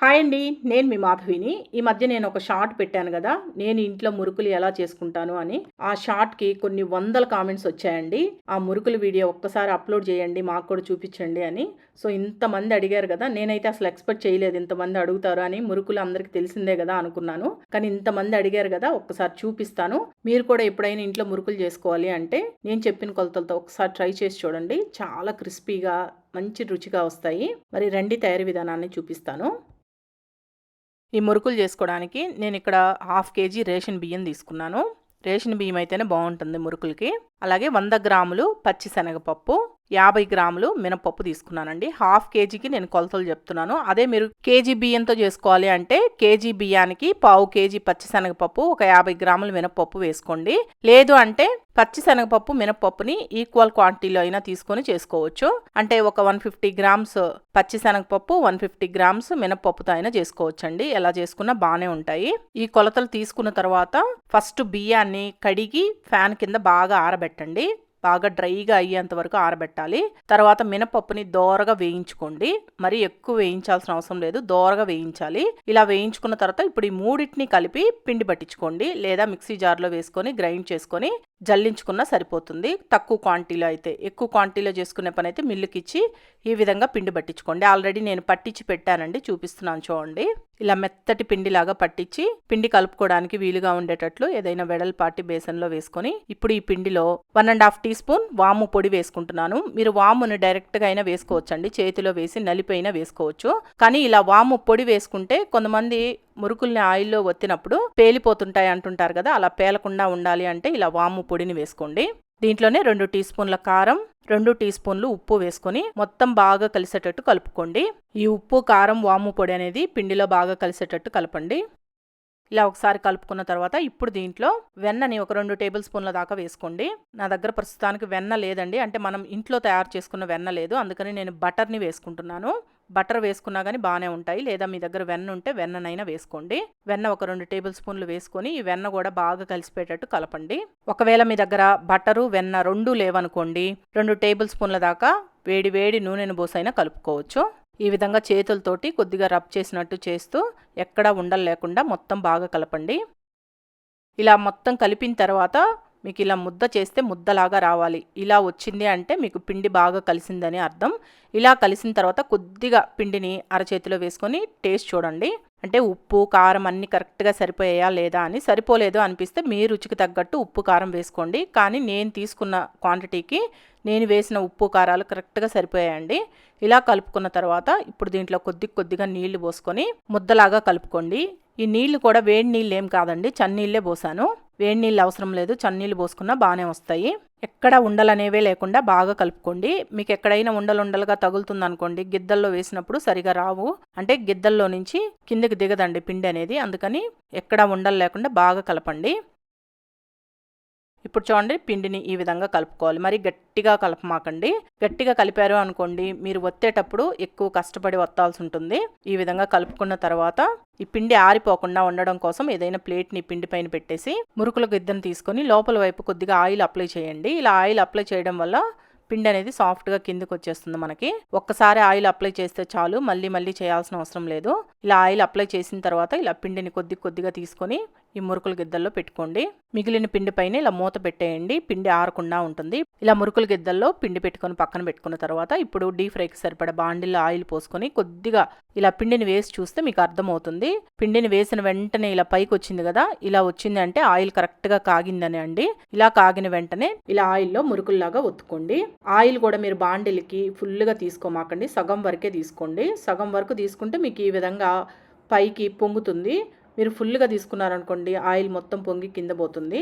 Hi అండి నేను మీ మాధవిని. ఈ మధ్య నేను ఒక షార్ట్ పెట్టాను కదా నేను ఇంట్లో మురుకులు ఎలా చేసుకుంటాను అని. ఆ షార్ట్కి కొన్ని వందల కామెంట్స్ వచ్చాయండి. ఆ మురుకుల వీడియో ఒక్కసారి అప్లోడ్ చేయండి మాకు కూడా చూపించండి అని. సో ఇంతమంది అడిగారు కదా నేనైతే అసలు ఎక్స్పెక్ట్ చేయలేదు ఇంతమంది అడుగుతారు అని. మురుకులు అందరికీ తెలిసిందే కదా అనుకున్నాను. కానీ ఇంతమంది అడిగారు కదా ఒక్కసారి చూపిస్తాను. మీరు కూడా ఎప్పుడైనా ఇంట్లో మురుకులు చేసుకోవాలి అంటే నేను చెప్పిన కొలతలతో ఒకసారి ట్రై చేసి చూడండి. చాలా క్రిస్పీగా మంచి రుచిగా వస్తాయి. మరి రండి తయారీ విధానాన్ని చూపిస్తాను. ఈ మురుకులు చేసుకోవడానికి నేను ఇక్కడ హాఫ్ కేజీ రేషన్ బియ్యం తీసుకున్నాను. రేషన్ బియ్యం అయితేనే బాగుంటుంది మురుకులకి. అలాగే వంద గ్రాములు పచ్చి శనగపప్పు యాభై గ్రాములు మినపప్పు తీసుకున్నానండి. హాఫ్ కేజీకి నేను కొలతలు చెప్తున్నాను. అదే మీరు కేజీ బియ్యంతో చేసుకోవాలి అంటే కేజీ బియ్యానికి పావు కేజీ పచ్చిశనగపప్పు ఒక యాభై గ్రాములు మినపప్పు వేసుకోండి. లేదు అంటే పచ్చిశనగపప్పు మినపప్పుని ఈక్వల్ క్వాంటిటీలో అయినా తీసుకొని చేసుకోవచ్చు. అంటే ఒక వన్ ఫిఫ్టీ గ్రామ్స్ పచ్చిశనగపప్పు వన్ ఫిఫ్టీ గ్రామ్స్ మినపప్పుతో అయినా చేసుకోవచ్చండి. ఎలా చేసుకున్నా బాగానే ఉంటాయి. ఈ కొలతలు తీసుకున్న తర్వాత ఫస్ట్ బియ్యాన్ని కడిగి ఫ్యాన్ కింద బాగా ఆరబెట్టండి. బాగా డ్రైగా అయ్యేంత వరకు ఆరబెట్టాలి. తర్వాత మినపప్పుని దోరగా వేయించుకోండి. మరి ఎక్కువ వేయించాల్సిన అవసరం లేదు. దోరగా వేయించాలి. ఇలా వేయించుకున్న తర్వాత ఇప్పుడు ఈ మూడింటిని కలిపి పిండి పట్టించుకోండి. లేదా మిక్సీ జార్లో వేసుకొని గ్రైండ్ చేసుకొని జల్లించుకున్నా సరిపోతుంది. తక్కువ క్వాంటిటీలో అయితే ఎక్కువ క్వాంటిటీలో చేసుకునే పని అయితే మిల్లుకి ఇచ్చి ఈ విధంగా పిండి పట్టించుకోండి. ఆల్రెడీ నేను పట్టించి పెట్టానండి చూపిస్తున్నాను చూడండి. ఇలా మెత్తటి పిండిలాగా పట్టించి పిండి కలుపుకోవడానికి వీలుగా ఉండేటట్లు ఏదైనా వెడల్పాటి బేసన్లో వేసుకొని ఇప్పుడు ఈ పిండిలో one and half teaspoon వాము పొడి వేసుకుంటున్నాను. మీరు వామును డైరెక్ట్గా అయినా వేసుకోవచ్చండి చేతిలో వేసి నలిపైనా వేసుకోవచ్చు. కానీ ఇలా వాము పొడి వేసుకుంటే కొంతమంది మురుకుల్ని ఆయిల్లో ఒత్తినప్పుడు పేలిపోతుంటాయి అంటుంటారు కదా అలా పేలకుండా ఉండాలి అంటే ఇలా వాము పొడిని వేసుకోండి. దీంట్లోనే రెండు టీ స్పూన్ల కారం రెండు టీ స్పూన్లు ఉప్పు వేసుకొని మొత్తం బాగా కలిసేటట్టు కలుపుకోండి. ఈ ఉప్పు కారం వాము పొడి అనేది పిండిలో బాగా కలిసేటట్టు కలపండి. ఇలా ఒకసారి కలుపుకున్న తర్వాత ఇప్పుడు దీంట్లో వెన్నని ఒక రెండు టేబుల్ స్పూన్ల దాకా వేసుకోండి. నా దగ్గర ప్రస్తుతానికి వెన్న లేదండి. అంటే మనం ఇంట్లో తయారు చేసుకున్న వెన్న లేదు. అందుకని నేను బటర్ని వేసుకుంటున్నాను. బటర్ వేసుకున్నా కానీ బాగానే ఉంటాయి. లేదా మీ దగ్గర వెన్న ఉంటే వెన్ననైనా వేసుకోండి. వెన్న ఒక రెండు టేబుల్ స్పూన్లు వేసుకొని ఈ వెన్న కూడా బాగా కలిసిపోయేటట్టు కలపండి. ఒకవేళ మీ దగ్గర బటరు వెన్న రెండు లేవనుకోండి రెండు టేబుల్ స్పూన్ల దాకా వేడి వేడి నూనెను బోసైనా కలుపుకోవచ్చు. ఈ విధంగా చేతులతోటి కొద్దిగా రబ్ చేసినట్టు చేస్తూ ఎక్కడా ఉండలు లేకుండా మొత్తం బాగా కలపండి. ఇలా మొత్తం కలిపిన తర్వాత మీకు ఇలా ముద్ద చేస్తే ముద్దలాగా రావాలి. ఇలా వచ్చింది అంటే మీకు పిండి బాగా కలిసిందని అర్థం. ఇలా కలిసిన తర్వాత కొద్దిగా పిండిని అరచేతిలో వేసుకొని టేస్ట్ చూడండి. అంటే ఉప్పు కారం అన్నీ కరెక్ట్గా సరిపోయాయా లేదా అని సరిపోలేదు అనిపిస్తే మీ రుచికి తగ్గట్టు ఉప్పు కారం వేసుకోండి. కానీ నేను తీసుకున్న క్వాంటిటీకి నేను వేసిన ఉప్పు కారాలు కరెక్ట్గా సరిపోయాయండి. ఇలా కలుపుకున్న తర్వాత ఇప్పుడు దీంట్లో కొద్ది కొద్దిగా నీళ్ళు పోసుకొని ముద్దలాగా కలుపుకోండి. ఈ నీళ్ళు కూడా వేడి నీళ్ళు ఏం కాదండి చన్నీళ్ళే పోసాను. వేడి నీళ్ళు అవసరం లేదు చన్నీళ్ళు పోసుకున్నా బాగానే వస్తాయి. ఎక్కడ ఉండలనేవే లేకుండా బాగా కలుపుకోండి. మీకు ఎక్కడైనా ఉండలు ఉండలుగా తగులుతుంది అనుకోండి గిద్దల్లో వేసినప్పుడు సరిగా రావు. అంటే గిద్దల్లో నుంచి కిందకి దిగదండి పిండి అనేది. అందుకని ఎక్కడ ఉండలు లేకుండా బాగా కలపండి. ఇప్పుడు చూడండి పిండిని ఈ విధంగా కలుపుకోవాలి. మరి గట్టిగా కలపమాకండి. గట్టిగా కలిపారు అనుకోండి మీరు ఒత్తేటప్పుడు ఎక్కువ కష్టపడి వత్తాల్సి ఉంటుంది. ఈ విధంగా కలుపుకున్న తర్వాత ఈ పిండి ఆరిపోకుండా ఉండడం కోసం ఏదైనా ప్లేట్ని పిండి పైన పెట్టేసి మురుకుల గిద్దను తీసుకొని లోపల వైపు కొద్దిగా ఆయిల్ అప్లై చేయండి. ఇలా ఆయిల్ అప్లై చేయడం వల్ల పిండి అనేది సాఫ్ట్గా కిందకు వచ్చేస్తుంది మనకి. ఒక్కసారి ఆయిల్ అప్లై చేస్తే చాలు మళ్ళీ మళ్ళీ చేయాల్సిన అవసరం లేదు. ఇలా ఆయిల్ అప్లై చేసిన తర్వాత ఇలా పిండిని కొద్ది కొద్దిగా తీసుకొని ఈ మురుకుల గిద్దల్లో పెట్టుకోండి. మిగిలిన పిండి పైన ఇలా మూత పెట్టేయండి. పిండి ఆరకుండా ఉంటుంది. ఇలా మురుకుల గిద్దల్లో పిండి పెట్టుకొని పక్కన పెట్టుకున్న తర్వాత ఇప్పుడు డీప్ ఫ్రైకి సరిపడ బాండిల్లో ఆయిల్ పోసుకొని కొద్దిగా ఇలా పిండిని వేసి చూస్తే మీకు అర్థమవుతుంది. పిండిని వేసిన వెంటనే ఇలా పైకి వచ్చింది కదా ఇలా వచ్చింది అంటే ఆయిల్ కరెక్ట్గా కాగిందని అండి. ఇలా కాగిన వెంటనే ఇలా ఆయిల్లో మురుకుల్లాగా ఒత్తుకోండి. ఆయిల్ కూడా మీరు బాండిల్కి ఫుల్గా తీసుకోమాకండి. సగం వరకే తీసుకోండి. సగం వరకు తీసుకుంటే మీకు ఈ విధంగా పైకి పొంగుతుంది. మీరు ఫుల్గా తీసుకున్నారనుకోండి ఆయిల్ మొత్తం పొంగి కింద పోతుంది.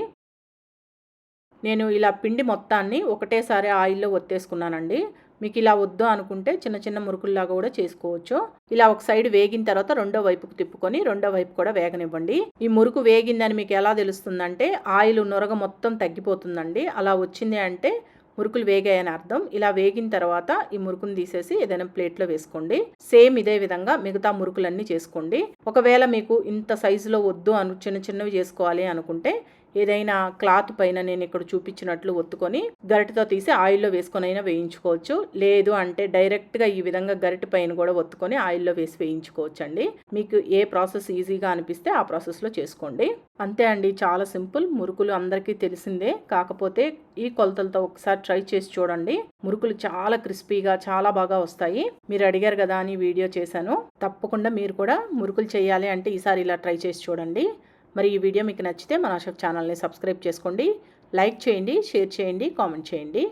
నేను ఇలా పిండి మొత్తాన్ని ఒకటేసారి ఆయిల్లో ఒత్తేసుకున్నానండి. మీకు ఇలా వద్దు అనుకుంటే చిన్న చిన్న మురుకుల్లాగా కూడా చేసుకోవచ్చు. ఇలా ఒక సైడ్ వేగిన తర్వాత రెండో వైపుకు తిప్పుకొని రెండో వైపు కూడా వేగనివ్వండి. ఈ మురుకు వేగిందని మీకు ఎలా తెలుస్తుందంటే ఆయిల్ నొరగ మొత్తం తగ్గిపోతుందండి. అలా వచ్చింది అంటే మురుకులు వేగాయని అర్థం. ఇలా వేగిన తర్వాత ఈ మురుకును తీసేసి ఏదైనా ప్లేట్లో వేసుకోండి. సేమ్ ఇదే విధంగా మిగతా మురుకులన్నీ చేసుకోండి. ఒకవేళ మీకు ఇంత సైజులో వద్దు అను చిన్న చిన్నవి చేసుకోవాలి అనుకుంటే ఏదైనా క్లాత్ పైన నేను ఇక్కడ చూపించినట్లు ఒత్తుకొని గరిటతో తీసి ఆయిల్లో వేసుకొని అయినా వేయించుకోవచ్చు. లేదు అంటే డైరెక్ట్గా ఈ విధంగా గరిట పైన కూడా ఒత్తుకొని ఆయిల్లో వేసి వేయించుకోవచ్చు అండి మీకు ఏ ప్రాసెస్ ఈజీగా అనిపిస్తే ఆ ప్రాసెస్లో చేసుకోండి. అంతే అండి. చాలా సింపుల్. మురుకులు అందరికీ తెలిసిందే. కాకపోతే ఈ కొలతలతో ఒకసారి ట్రై చేసి చూడండి. మురుకులు చాలా క్రిస్పీగా చాలా బాగా వస్తాయి. మీరు అడిగారు కదా అని వీడియో చేశాను. తప్పకుండా మీరు కూడా మురుకులు చేయాలి అంటే ఈసారి ఇలా ట్రై చేసి చూడండి. మరి ఈ వీడియో మీకు నచ్చితే మన అశోక్ ఛానల్ని సబ్స్క్రైబ్ చేసుకోండి లైక్ చేయండి షేర్ చేయండి కామెంట్ చేయండి.